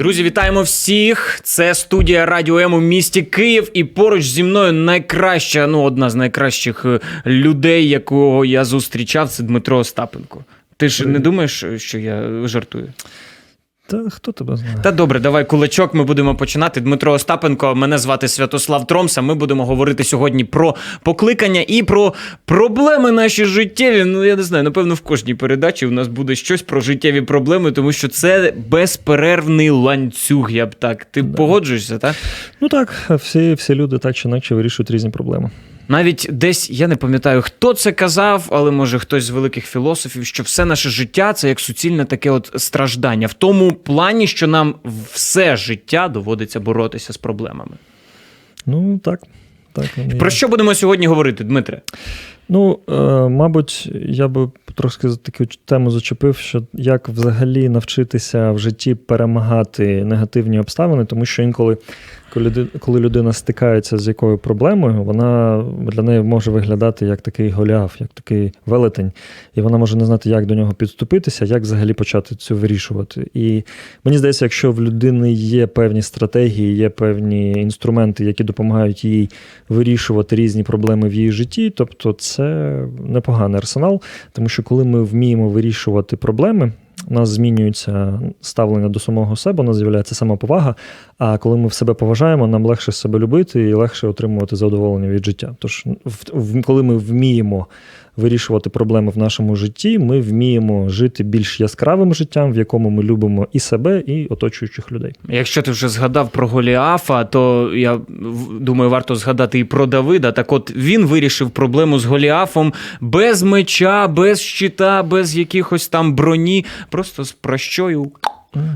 Друзі, вітаємо всіх! Це студія Радіо М у місті Київ. І поруч зі мною найкраща, ну одна з найкращих е, людей, якого я зустрічав, це Дмитро Остапенко. Ти ж не думаєш, що я жартую? Та хто тебе знає? Та добре, давай кулачок. Ми будемо починати. Дмитро Остапенко, мене звати Святослав Тромса. Ми будемо говорити сьогодні про покликання і про проблеми наші життєві. Ну я не знаю, напевно, в кожній передачі у нас буде щось про життєві проблеми, тому що це безперервний ланцюг. Я б так. Ти Да. погоджуєшся, так? Ну так, всі, всі люди так чи інакше вирішують різні проблеми. Навіть десь я не пам'ятаю, хто це казав, але може хтось з великих філософів, що все наше життя це як суцільне таке от страждання, в тому плані, що нам все життя доводиться боротися з проблемами. Ну так. так Про що будемо сьогодні говорити, Дмитре? Ну, е, мабуть, я би трошки за таку тему зачепив, що як взагалі навчитися в житті перемагати негативні обставини, тому що інколи, коли люди- коли людина стикається з якою проблемою, вона для неї може виглядати як такий голіаф, як такий велетень, і вона може не знати, як до нього підступитися, як взагалі почати це вирішувати. І мені здається, якщо в людини є певні стратегії, є певні інструменти, які допомагають їй вирішувати різні проблеми в її житті, тобто це непоганий арсенал, тому що коли ми вміємо вирішувати проблеми. У нас змінюється ставлення до самого себе, у нас з'являється самоповага. А коли ми в себе поважаємо, нам легше себе любити і легше отримувати задоволення від життя. Тож, коли ми вміємо вирішувати проблеми в нашому житті, ми вміємо жити більш яскравим життям, в якому ми любимо і себе, і оточуючих людей. Якщо ти вже згадав про Голіафа, то я думаю, варто згадати і про Давида. Так от він вирішив проблему з Голіафом без меча, без щита, без якихось там броні, просто з прощою.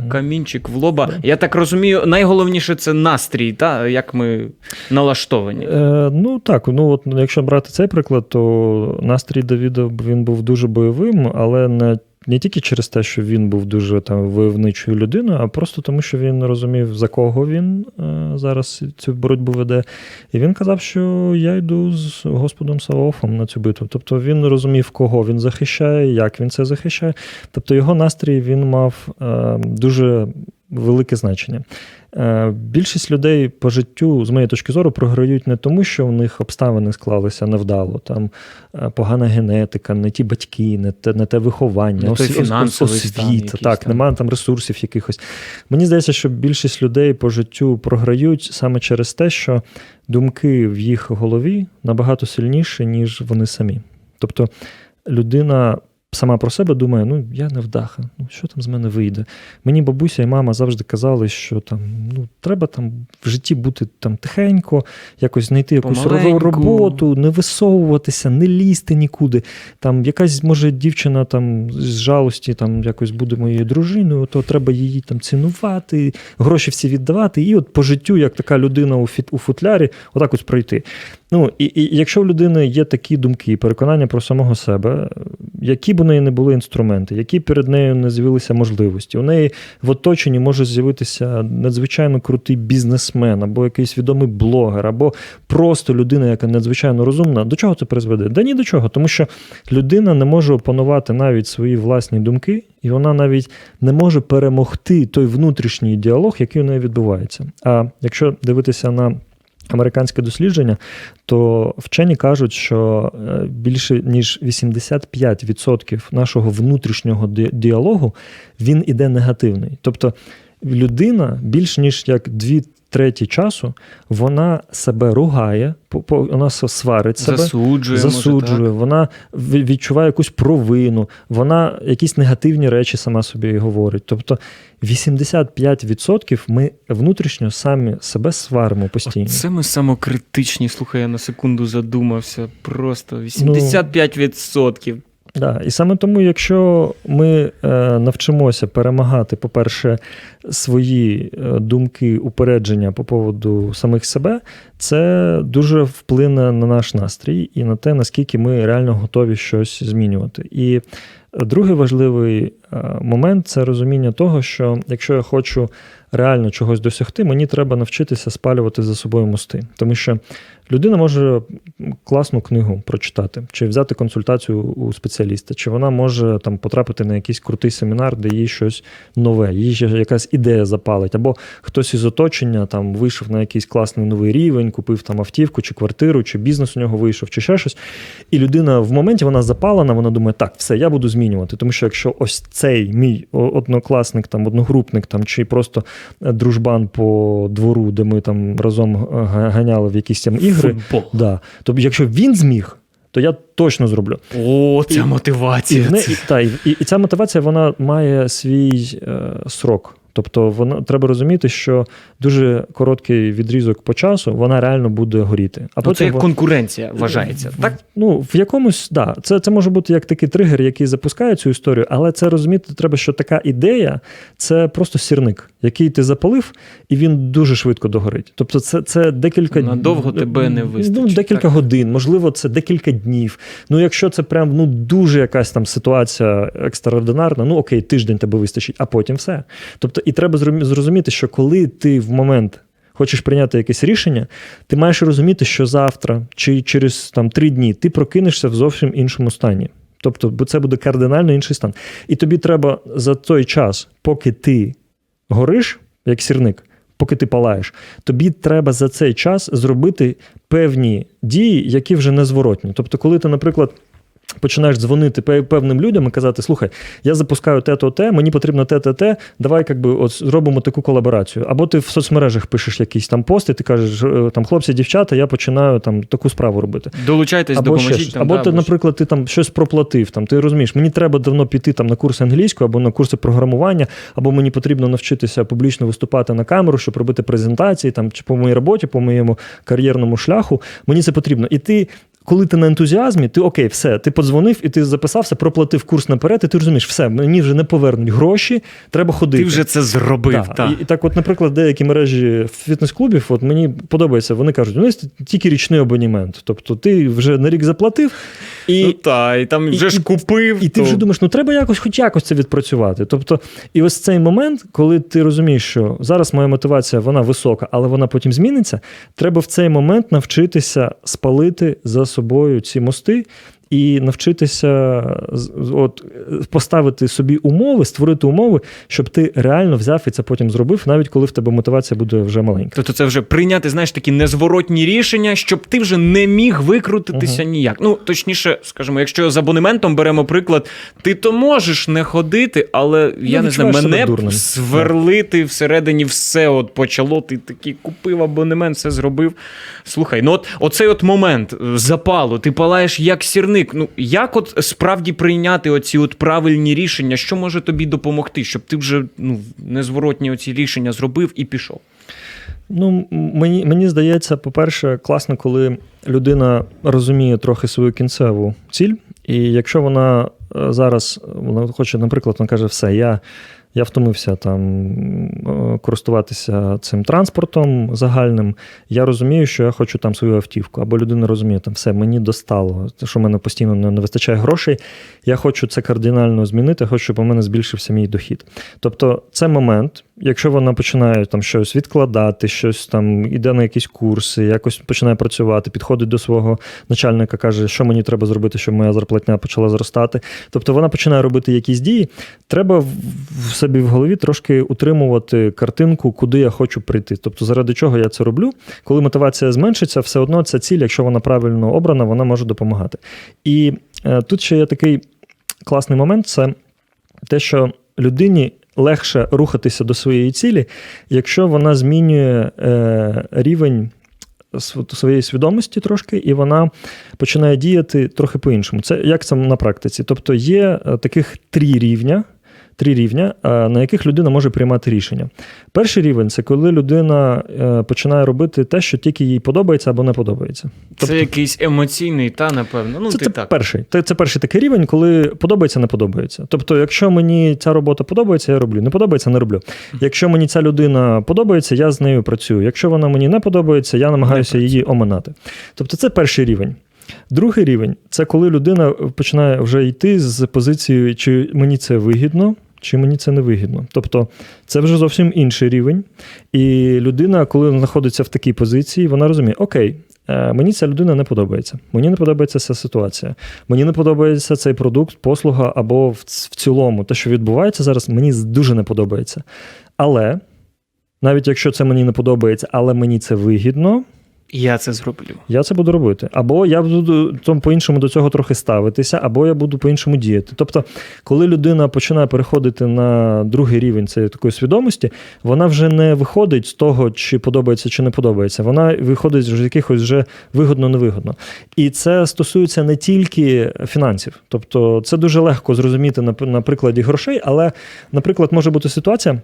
Камінчик в лоба. Я так розумію, найголовніше це настрій, та як ми налаштовані. Е, ну так, ну от якщо брати цей приклад, то настрій Давіда він був дуже бойовим, але не. Не тільки через те, що він був дуже там войовничою людиною, а просто тому, що він розумів, за кого він е, зараз цю боротьбу веде. І він казав, що я йду з Господом Саофом на цю битву. Тобто він розумів, кого він захищає, як він це захищає. Тобто його настрій він мав е, дуже велике значення. Е, Більшість людей по життю, з моєї точки зору, програють не тому, що в них обставини склалися невдало, там е, погана генетика, не ті батьки, не те, не те виховання, Не той ос- фінансовий стан якийсь Так, там. немає там ресурсів якихось. Мені здається, що більшість людей по життю програють саме через те, що думки в їх голові набагато сильніші, ніж вони самі. Тобто людина. Сама про себе думає, ну я не вдаха, ну що там з мене вийде? Мені бабуся і мама завжди казали, що там ну треба там в житті бути там тихенько, якось знайти якусь Помаленьку. роботу, не висовуватися, не лізти нікуди. Там якась може дівчина там з жалості там якось буде моєю дружиною, то треба її там цінувати, гроші всі віддавати, і от по життю, як така людина у фіт у футлярі, отак ось пройти. Ну і, і якщо в людини є такі думки, переконання про самого себе, які б неї не були інструменти, які перед нею не з'явилися можливості, у неї в оточенні може з'явитися надзвичайно крутий бізнесмен, або якийсь відомий блогер, або просто людина, яка надзвичайно розумна. До чого це призведе? Да ні до чого, тому що людина не може опанувати навіть свої власні думки, і вона навіть не може перемогти той внутрішній діалог, який у неї відбувається. А якщо дивитися на Американське дослідження, то вчені кажуть, що е, більше ніж 85% нашого внутрішнього ді- діалогу він іде негативний. Тобто людина більш ніж як дві треті часу вона себе ругає, вона сварить себе. Засуджує, Засуджує, може, вона ві- відчуває якусь провину, вона якісь негативні речі сама собі говорить. Тобто 85% ми внутрішньо самі себе сваримо постійно. Це ми самокритичні. Слухай, я на секунду задумався. Просто Ну, 85%. Да. І саме тому, якщо ми е, навчимося перемагати, по-перше, свої е, думки, упередження по поводу самих себе, це дуже вплине на наш настрій і на те, наскільки ми реально готові щось змінювати. І другий важливий е, момент це розуміння того, що якщо я хочу реально чогось досягти, мені треба навчитися спалювати за собою мости. Тому що людина може класну книгу прочитати, чи взяти консультацію у спеціаліста, чи вона може там потрапити на якийсь крутий семінар, де їй щось нове, їй якась ідея запалить, або хтось із оточення там вийшов на якийсь класний новий рівень, купив там автівку, чи квартиру, чи бізнес у нього вийшов, чи ще щось. І людина в моменті вона запалена, вона думає, так, все, я буду змінювати. Тому що якщо ось цей мій однокласник, там, одногрупник, там, чи просто дружбан по двору, де ми там разом е, ганяли в якісь там ігри. Футбол. Да. Тобто, якщо він зміг, то я точно зроблю. О, ця І- І, мотивація. І, і, та, і, і ця мотивація вона має свій е, срок. Тобто вона треба розуміти, що дуже короткий відрізок по часу вона реально буде горіти. А Ну, це як конкуренція вважається, в- так? Ну, в якомусь, да, це, це може бути як такий тригер, який запускає цю історію, але це розуміти треба, що така ідея це просто сірник, який ти запалив, і він дуже швидко догорить. Тобто, це, це декілька Надовго тебе не Ну, декілька так? годин, можливо, це декілька днів. Ну, якщо це прям ну дуже якась там ситуація екстраординарна, ну окей, тиждень тебе вистачить, а потім все. Тобто, і треба зрозуміти, що коли ти в момент. Хочеш прийняти якесь рішення, ти маєш розуміти, що завтра чи через там три дні ти прокинешся в зовсім іншому стані. Тобто, бо це буде кардинально інший стан. І тобі треба за той час, поки ти гориш, як сірник, поки ти палаєш, тобі треба за цей час зробити певні дії, які вже незворотні. Тобто, коли ти, наприклад. Починаєш дзвонити певним людям і казати: слухай, я запускаю те, то те, мені потрібно те, те, те, давай якби от зробимо таку колаборацію. Або ти в соцмережах пишеш якісь там пости, ти кажеш, е, там хлопці, дівчата, я починаю там таку справу робити. Долучайтесь, Або допоможіть. щось. Там, або да, ти, або наприклад, ти там щось проплатив. Там ти розумієш, мені треба давно піти там на курси англійської або на курси програмування, або мені потрібно навчитися публічно виступати на камеру, щоб робити презентації там чи по моїй роботі, по моєму кар'єрному шляху. Мені це потрібно. І ти. Коли ти на ентузіазмі, ти окей, все, ти подзвонив і ти записався, проплатив курс наперед, і ти розумієш, все, мені вже не повернуть гроші, треба ходити. Ти вже це зробив. Да. так. І, і так, от, наприклад, деякі мережі фітнес-клубів, от мені подобається, вони кажуть, у нас тільки річний абонімент. Тобто ти вже на рік заплатив, і, ну та, і там і- вже ж і- купив. і ти вже думаєш, ну треба якось, хоч якось це відпрацювати. Тобто, і ось цей момент, коли ти розумієш, що зараз моя мотивація вона висока, але вона потім зміниться. Треба в цей момент навчитися спалити за собою ці мости. І навчитися от, поставити собі умови, створити умови, щоб ти реально взяв і це потім зробив, навіть коли в тебе мотивація буде вже маленька. Тобто це вже прийняти, знаєш, такі незворотні рішення, щоб ти вже не міг викрутитися ніяк. Ну, точніше, скажімо, якщо з абонементом беремо приклад, ти то можеш не ходити, але я не знаю, мене б сверлити всередині все от почало. Ти такий купив абонемент, все зробив. Слухай, ну от оцей от момент е, запалу, ти палаєш як сірник. Ну як от справді прийняти оці от правильні рішення, що може тобі допомогти, щоб ти вже ну незворотні оці рішення зробив і пішов? Ну, мені, мені здається, по-перше, класно, коли людина розуміє трохи свою кінцеву ціль, і якщо вона е, зараз вона хоче, наприклад, вона каже, все, я. Я втомився там е, користуватися цим транспортом загальним. Я розумію, що я хочу там свою автівку. Або людина розуміє, там все, мені достало, що в мене постійно не, вистачає грошей. Я хочу це кардинально змінити, хочу, щоб у мене збільшився мій дохід. Тобто, це момент, якщо вона починає там щось відкладати, щось там іде на якісь курси, якось починає працювати, підходить до свого начальника, каже, що мені треба зробити, щоб моя зарплатня почала зростати. Тобто вона починає робити якісь дії. Треба в в собі в голові трошки утримувати картинку, куди я хочу прийти. Тобто, заради чого я це роблю. Коли мотивація зменшиться, все одно ця ціль, якщо вона правильно обрана, вона може допомагати. І е, тут ще є такий класний момент: це те, що людині легше рухатися до своєї цілі, якщо вона змінює е, рівень своєї свідомості трошки, і вона починає діяти трохи по-іншому. Це як це на практиці? Тобто є е, таких три рівня. Три рівня, е, на яких людина може приймати рішення. Перший рівень це коли людина е, починає робити те, що тільки їй подобається або не подобається. Це якийсь емоційний, та напевно. Ну, це, ти це так. перший. Це, це перший такий рівень, коли подобається, не подобається. Тобто, якщо мені ця робота подобається, я роблю. Не подобається, не роблю. Якщо мені ця людина подобається, я з нею працюю. Якщо вона мені не подобається, я намагаюся її оминати. Тобто, це перший рівень. Другий рівень це коли людина починає вже йти з позицією, чи мені це вигідно. чи мені це не вигідно. Тобто це вже зовсім інший рівень. І людина, коли знаходиться в такій позиції, вона розуміє, окей. е, Мені ця людина не подобається. Мені не подобається ця ситуація. Мені не подобається цей продукт, послуга або в, цілому те, що відбувається зараз, мені дуже не подобається. Але навіть якщо це мені не подобається, але мені це вигідно, Я це зроблю. я це буду робити. Або я буду там по-іншому до цього трохи ставитися, або я буду по-іншому діяти. Тобто, коли людина починає переходити на другий рівень цієї такої свідомості, вона вже не виходить з того, чи подобається, чи не подобається. Вона виходить з якихось вже вигодно-невигодно. І це стосується не тільки фінансів. Тобто, це дуже легко зрозуміти на, на прикладі грошей, але, наприклад, може бути ситуація.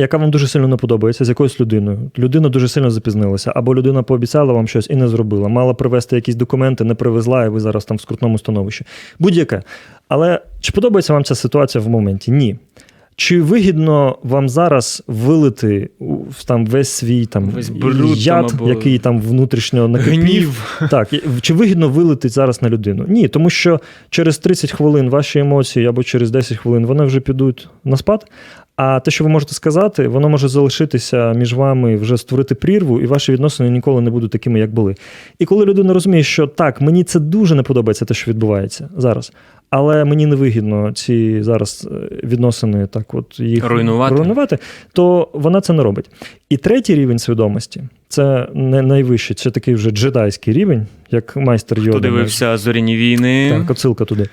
Яка вам дуже сильно не подобається з якоюсь людиною. Людина дуже сильно запізнилася, або людина пообіцяла вам щось і не зробила. Мала привезти якісь документи, не привезла, і ви зараз там в скрутному становищі. Будь-яке. Але чи подобається вам ця ситуація в моменті? Ні. Чи вигідно вам зараз вилити в там весь свій там Весь бруд там яд, або який там внутрішньо накипів? Гнів. Так, чи вигідно вилити зараз на людину? Ні, тому що через 30 хвилин ваші емоції або через 10 хвилин вони вже підуть на спад. А те, що ви можете сказати, воно може залишитися між вами, вже створити прірву, і ваші відносини ніколи не будуть такими, як були. І коли людина розуміє, що так, мені це дуже не подобається, те, що відбувається зараз. Але мені не вигідно ці зараз е, відносини так, от їх Руйнувати. руйнувати, то вона це не робить. І третій рівень свідомості це не найвищий, це такий вже джедайський рівень, як майстер Йода. Хто дивився зоряні війни? Так, оцилка туди.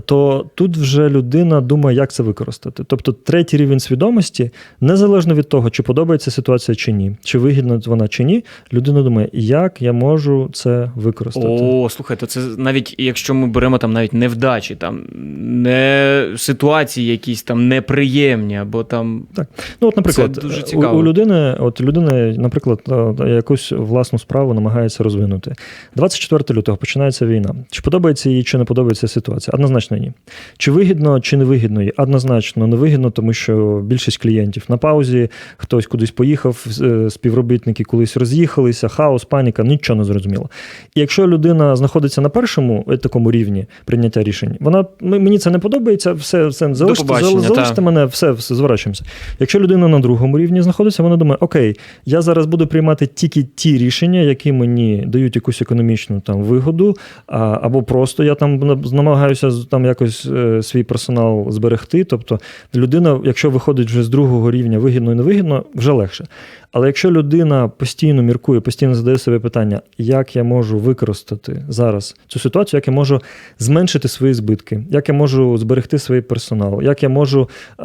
То тут вже людина думає, як це використати. Тобто, третій рівень свідомості, незалежно від того, чи подобається ситуація чи ні, чи вигідна вона чи ні, людина думає, як я можу це використати. О, слухайте, це навіть якщо ми беремо там навіть невдачі, там не ситуації якісь там неприємні, або там так. Ну, от, наприклад, Це дуже цікаво. у людини, от людина, наприклад, е, якусь власну справу намагається розвинути. 24 лютого починається війна. Чи подобається їй, чи не подобається ситуація? Однозначно ні. Чи вигідно, чи не вигідно? Однозначно не вигідно, тому що більшість клієнтів на паузі, хтось кудись поїхав, е, співробітники колись роз'їхалися, хаос, паніка, нічого не зрозуміло. І якщо людина знаходиться на першому е, такому рівні прийняття рішень, вона мені це не подобається, все, все залиште, залиште та. мене, все, все зворачуємося. Якщо людина на другому рівні знаходиться, вона думає, окей, я зараз буду приймати тільки ті рішення, які мені дають якусь економічну там вигоду, або просто я там намагаюся там якось е, свій персонал зберегти. Тобто людина, якщо виходить вже з другого рівня вигідно і невигідно, вже легше. Але якщо людина постійно міркує, постійно задає собі питання, як я можу використати зараз цю ситуацію, як я можу зменшити свої збитки, як я можу зберегти свій персонал, як я можу е,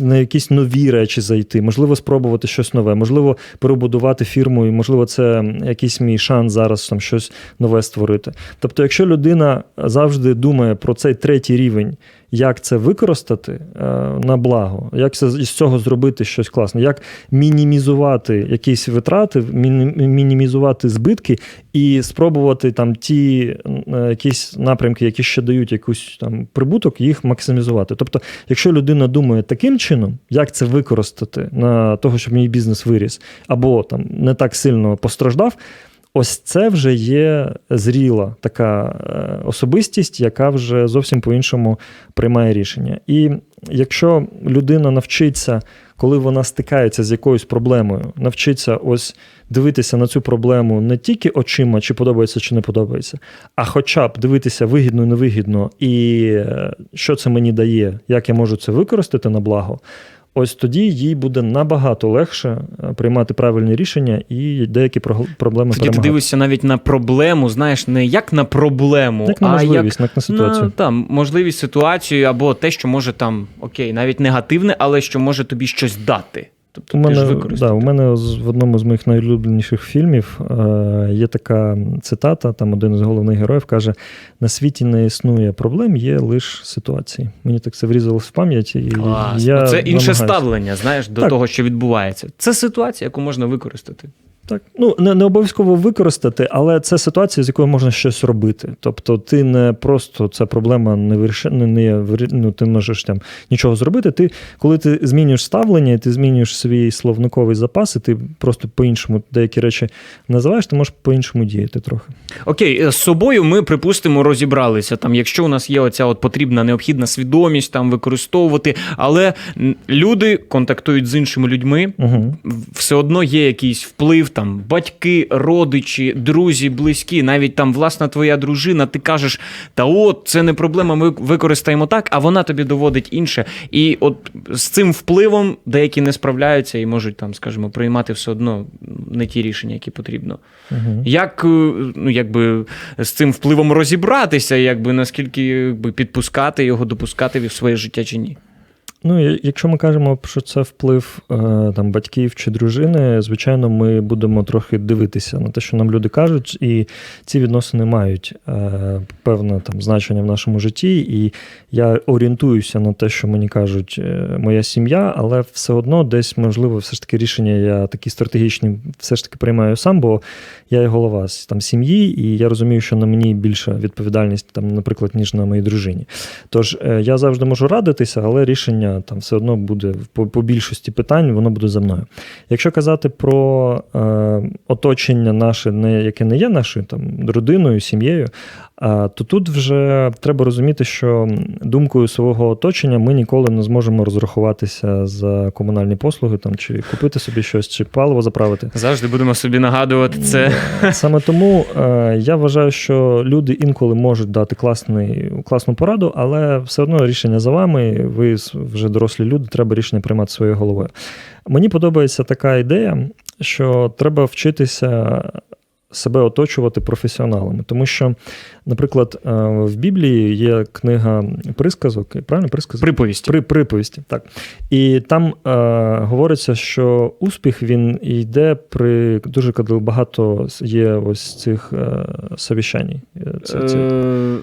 на якісь нові речі зайти, можливо, спробувати щось нове, можливо, перебудувати фірму, і можливо, це якийсь мій шанс зараз там щось нове створити. Тобто, якщо людина завжди думає про цей третій рівень, як це використати е, на благо, як це з цього зробити щось класне, як мінімізувати якісь витрати, мінімізувати збитки і спробувати там ті е, якісь напрямки, які ще дають якийсь там прибуток, їх максимізувати. Тобто, якщо людина думає таким чином, як це використати на того, щоб мій бізнес виріс, або там не так сильно постраждав. Ось це вже є зріла така е, особистість, яка вже зовсім по-іншому приймає рішення. І якщо людина навчиться, коли вона стикається з якоюсь проблемою, навчиться ось дивитися на цю проблему не тільки очима, чи подобається, чи не подобається, а хоча б дивитися вигідно і невигідно, і е, що це мені дає, як я можу це використати на благо. Ось тоді їй буде набагато легше е, приймати правильні рішення і деякі проблеми тоді ти дивишся навіть на проблему, знаєш, не як на проблему, Як на а як можливість, як на ситуацію. На, там, можливість ситуацію або те, що може там, окей, навіть негативне, але що може тобі щось дати. Тобто У ти ж мене, використав. да, у мене з- в одному з моїх найулюбленіших фільмів е, є така цитата: там один із головних героїв каже: на світі не існує проблем, є лише ситуації. Мені так це врізалось в пам'ять. І Клас. я Ну, це інше намагаюся. ставлення, знаєш, до Так. того, що відбувається. Це ситуація, яку можна використати. Так, ну не, не обов'язково використати, але це ситуація, з якою можна щось робити. Тобто, ти не просто ця проблема не виріши, не, не ну, ти можеш там нічого зробити. Ти, коли ти змінюєш ставлення, і ти змінюєш свій словниковий запас, і ти просто по-іншому деякі речі називаєш, ти можеш по-іншому діяти трохи. Окей, е, з собою ми, припустимо, розібралися. Там, якщо у нас є оця от потрібна необхідна свідомість там використовувати, але люди контактують з іншими людьми. Угу. Все одно є якийсь вплив, там батьки, родичі, друзі, близькі, навіть там власна твоя дружина. Ти кажеш, та от це не проблема, ми використаємо так, а вона тобі доводить інше. І от з цим впливом деякі не справляються і можуть там, скажімо, приймати все одно не ті рішення, які потрібно. Угу. Як е, ну, якби, з цим впливом розібратися, якби наскільки якби, підпускати його, допускати в своє життя чи ні? Ну, якщо ми кажемо, що це вплив е, там, батьків чи дружини, звичайно, ми будемо трохи дивитися на те, що нам люди кажуть, і ці відносини мають е, певне там, значення в нашому житті. І я орієнтуюся на те, що мені кажуть е, моя сім'я, але все одно десь, можливо, все ж таки рішення я такі стратегічні все ж таки приймаю сам, бо я є голова там, сім'ї, і я розумію, що на мені більша відповідальність, там, наприклад, ніж на моїй дружині. Тож я завжди можу радитися, але рішення там все одно буде по, по більшості питань, воно буде за мною. Якщо казати про е, оточення наше, не, яке не є нашою там, родиною, сім'єю, то тут вже треба розуміти, що думкою свого оточення ми ніколи не зможемо розрахуватися за комунальні послуги там, чи купити собі щось, чи паливо заправити. Завжди будемо собі нагадувати це. Саме тому е, я вважаю, що люди інколи можуть дати класний, класну пораду, але все одно рішення за вами. Ви вже дорослі люди, треба рішення приймати своєю головою. Мені подобається така ідея, що треба вчитися себе оточувати професіоналами, тому що, наприклад, е, в Біблії є книга присказок, правильно присказок? Приповісті. При приповісті, так. І там е, говориться, що успіх він йде при дуже багато є ось цих е, совіщань. Це, це, Е,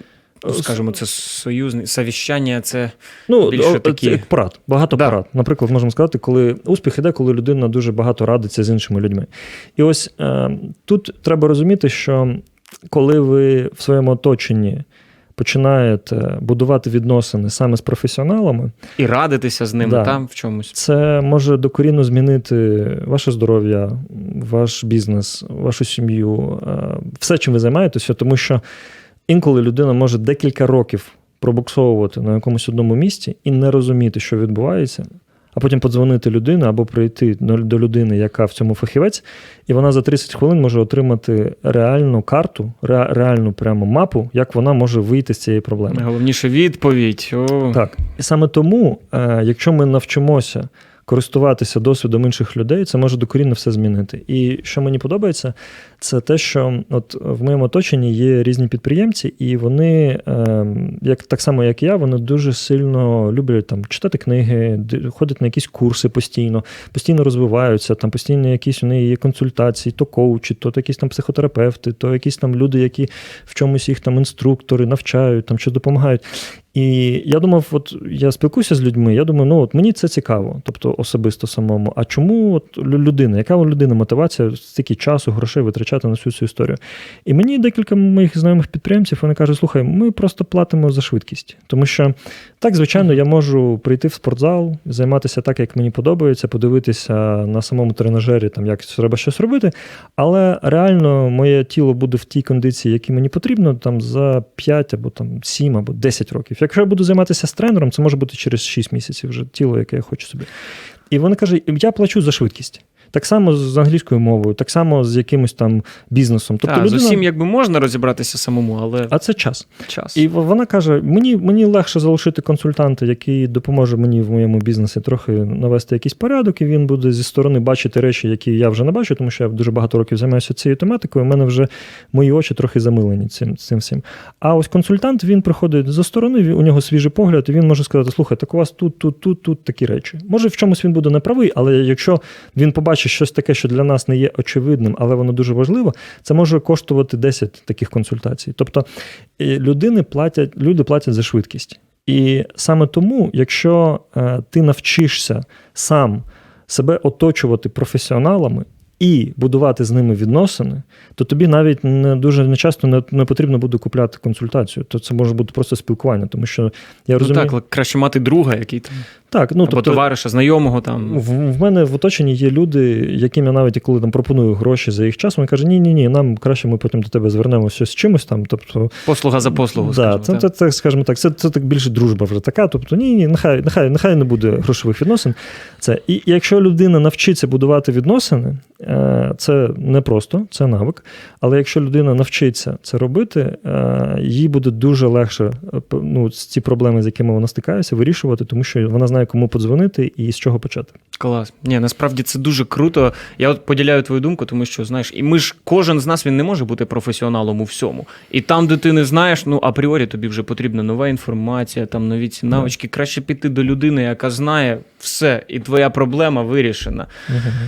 Скажімо, це союзне совіщання, це ну, більше такі- порад, багато Да. порад. Наприклад, можемо сказати, коли успіх іде, коли людина дуже багато радиться з іншими людьми. І ось е, тут треба розуміти, що коли ви в своєму оточенні починаєте будувати відносини саме з професіоналами, і радитися з ними Да. там в чомусь. Це може докорінно змінити ваше здоров'я, ваш бізнес, вашу сім'ю, е, все, чим ви займаєтеся, тому що інколи людина може декілька років пробуксовувати на якомусь одному місці і не розуміти, що відбувається, а потім подзвонити людині або прийти до людини, яка в цьому фахівець, і вона за 30 хвилин може отримати реальну карту, ре- реальну прямо мапу, як вона може вийти з цієї проблеми. Найголовніше відповідь. О. Так. І саме тому, е, якщо ми навчимося користуватися досвідом інших людей, це може докорінно все змінити. І що мені подобається, це те, що от в моєму оточенні є різні підприємці, і вони, е, як так само як я, вони дуже сильно люблять там читати книги, ходять на якісь курси постійно, постійно розвиваються, там постійно якісь у неї є консультації, то коучі, то якісь там психотерапевти, то якісь там люди, які в чомусь їх там інструктори навчають, там що допомагають. І я думав, от я спілкуюся з людьми, я думаю, ну от мені це цікаво, тобто особисто самому. А чому от людина, яка у людини мотивація стільки часу, грошей витрачати на всю цю історію? І мені декілька моїх знайомих підприємців вони кажуть: слухай, ми просто платимо за швидкість. Тому що так, звичайно, я можу прийти в спортзал, займатися так, як мені подобається, подивитися на самому тренажері, там як треба щось робити. Але реально моє тіло буде в тій кондиції, які мені потрібно, там за 5 або там 7 або 10 років. Якщо я буду займатися з тренером, це може бути через 6 місяців вже тіло, яке я хочу собі. І вони кажуть, я плачу за швидкість. Так само з англійською мовою, так само з якимось там бізнесом. Тобто Так, людина... З усім якби можна розібратися самому, але А це час. час. І вона каже: мені, мені легше залишити консультанта, який допоможе мені в моєму бізнесі трохи навести якийсь порядок, і він буде зі сторони бачити речі, які я вже не бачу, тому що я дуже багато років займаюся цією тематикою. У мене вже мої очі трохи замилені цим, цим всім. А ось консультант він приходить за сторони, у нього свіжий погляд, і він може сказати: слухай, так у вас тут, тут, тут, тут такі речі. Може, в чомусь він буде неправий, але якщо він побачить щось таке, що для нас не є очевидним, але воно дуже важливо, це може коштувати 10 таких консультацій. Тобто людини платять, люди платять за швидкість. І саме тому, якщо е, ти навчишся сам себе оточувати професіоналами і будувати з ними відносини, то тобі навіть не дуже не часто не, не потрібно буде купляти консультацію. То це може бути просто спілкування, тому що я Ну так, краще мати друга, який там, так, ну або тобто, товариша, знайомого там. в, в мене в оточенні є люди, яким я навіть коли там пропоную гроші за їх час, вони кажуть, ні, ні, ні, нам краще ми потім до тебе звернемося з чимось там. Тобто, Послуга за послугу, да, скажімо, це, так. це, це, скажімо так, це, це так більше дружба вже така. Тобто, ні, ні, нехай, нехай, нехай не буде грошових відносин. Це і якщо людина навчиться будувати відносини, е, це не просто, це навик. Але якщо людина навчиться це робити, е, їй буде дуже легше е, ну, ці проблеми, з якими вона стикається, вирішувати, тому що вона знає, кому подзвонити і з чого почати. Клас. Ні, насправді це дуже круто. Я от поділяю твою думку, тому що знаєш, і ми ж кожен з нас він не може бути професіоналом у всьому. І там, де ти не знаєш, ну апріорі тобі вже потрібна нова інформація, там нові ці навички. Краще піти до людини, яка знає все, і твоя проблема вирішена.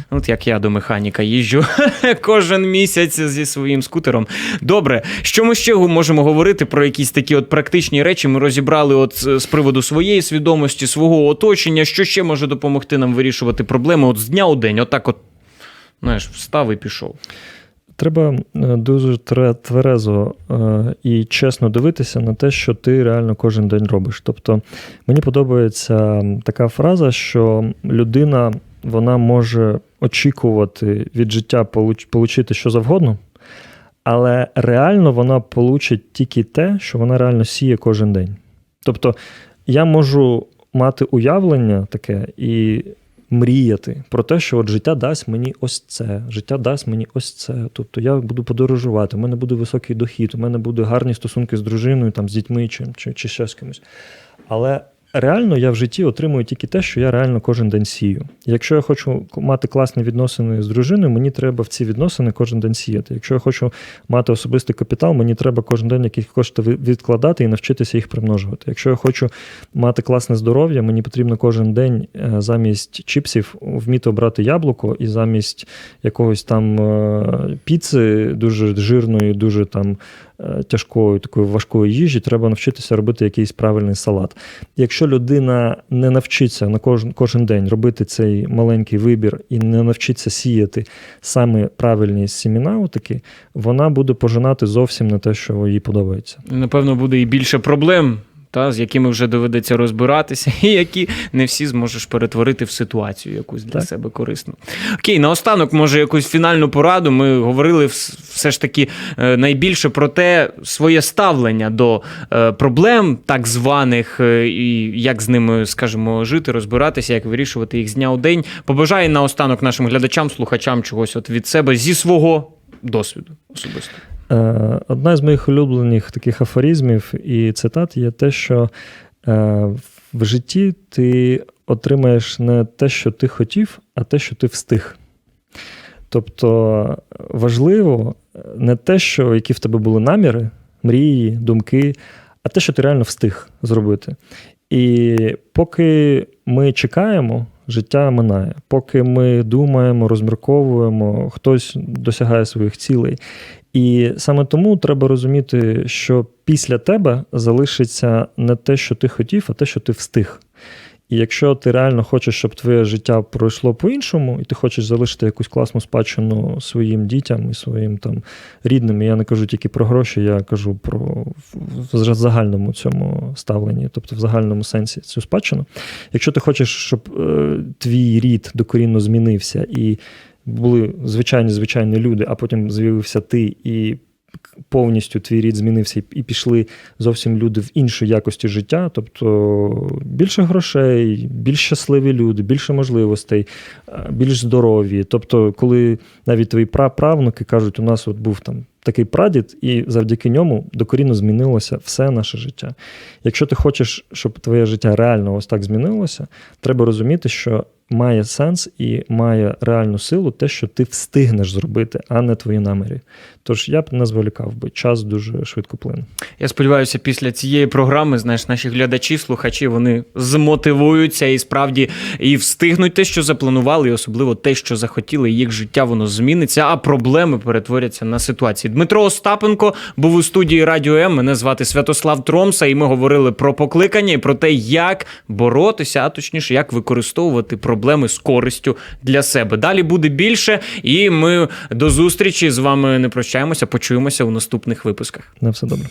От як я до механіка їжджу кожен місяць зі своїм скутером. Добре, що ми ще можемо говорити про якісь такі от практичні речі? Ми розібрали от з з приводу своєї свідомості, свого оточення. Що ще може допомогти нам вирішувати проблеми от з дня у день? Отак, от знаєш, встав і пішов. Треба е, дуже тверезо е, і чесно дивитися на те, що ти реально кожен день робиш. Тобто мені подобається така фраза, що людина вона може очікувати від життя получ- получити що завгодно, але реально вона получить тільки те, що вона реально сіє кожен день. Тобто я можу мати уявлення таке і мріяти про те, що от життя дасть мені ось це, життя дасть мені ось це. Тобто я буду подорожувати, у мене буде високий дохід, у мене буде гарні стосунки з дружиною, там, з дітьми чи, чи, чи ще з кимось. Але реально я в житті отримую тільки те, що я реально кожен день сію. Якщо я хочу мати класні відносини з дружиною, мені треба в ці відносини кожен день сіяти. Якщо я хочу мати особистий капітал, мені треба кожен день якісь кошти відкладати і навчитися їх примножувати. Якщо я хочу мати класне здоров'я, мені потрібно кожен день е, замість чіпсів вміти обрати яблуко, і замість якогось там е, піци дуже жирної, дуже там тяжкої, такої важкої їжі, треба навчитися робити якийсь правильний салат. Якщо людина не навчиться на кожен, кожен день робити цей маленький вибір і не навчиться сіяти саме правильні сіміна, таки, вона буде пожинати зовсім не те, що їй подобається. Напевно, буде і більше проблем, та, з якими вже доведеться розбиратися, і які не всі зможеш перетворити в ситуацію якусь для Так. себе корисну. Окей, наостанок, може, якусь фінальну пораду. Ми говорили все ж таки е, найбільше про те, своє ставлення до е, проблем, так званих, е, і як з ними, скажімо, жити, розбиратися, як вирішувати їх з дня у день. Побажаю наостанок нашим глядачам, слухачам чогось от від себе зі свого досвіду особисто. Е, Одна з моїх улюблених таких афоризмів і цитат є те, що е, в житті ти отримаєш не те, що ти хотів, а те, що ти встиг. Тобто важливо не те, що які в тебе були наміри, мрії, думки, а те, що ти реально встиг зробити. І поки ми чекаємо, життя минає. Поки ми думаємо, розмірковуємо, хтось досягає своїх цілей. І саме тому треба розуміти, що після тебе залишиться не те, що ти хотів, а те, що ти встиг. І якщо ти реально хочеш, щоб твоє життя пройшло по-іншому, і ти хочеш залишити якусь класну спадщину своїм дітям і своїм там рідним, і я не кажу тільки про гроші, я кажу про в- загальному цьому ставленні, тобто в загальному сенсі цю спадщину. Якщо ти хочеш, щоб е, твій рід докорінно змінився і були звичайні звичайні люди, а потім з'явився ти і повністю твій рід змінився і- пішли зовсім люди в іншій якості життя, тобто більше грошей, більш щасливі люди, більше можливостей, е, більш здорові. Тобто, коли навіть твої праправнуки кажуть, у нас от був там такий прадід, і завдяки ньому докорінно змінилося все наше життя. Якщо ти хочеш, щоб твоє життя реально ось так змінилося, треба розуміти, що має сенс і має реальну силу те, що ти встигнеш зробити, а не твої наміри. Тож я б не зволікав би, час дуже швидко плине. Я сподіваюся, після цієї програми, знаєш, наші глядачі, слухачі, вони змотивуються і справді і встигнуть те, що запланували, і особливо те, що захотіли, їх життя воно зміниться, а проблеми перетворяться на ситуації. Дмитро Остапенко був у студії Радіо М. Мене звати Святослав Тромса, і ми говорили про покликання і про те, як боротися, а точніше, як використовувати проблеми проблеми з користю для себе. Далі буде більше, і ми до зустрічі з вами не прощаємося. Почуємося у наступних випусках. На все добре.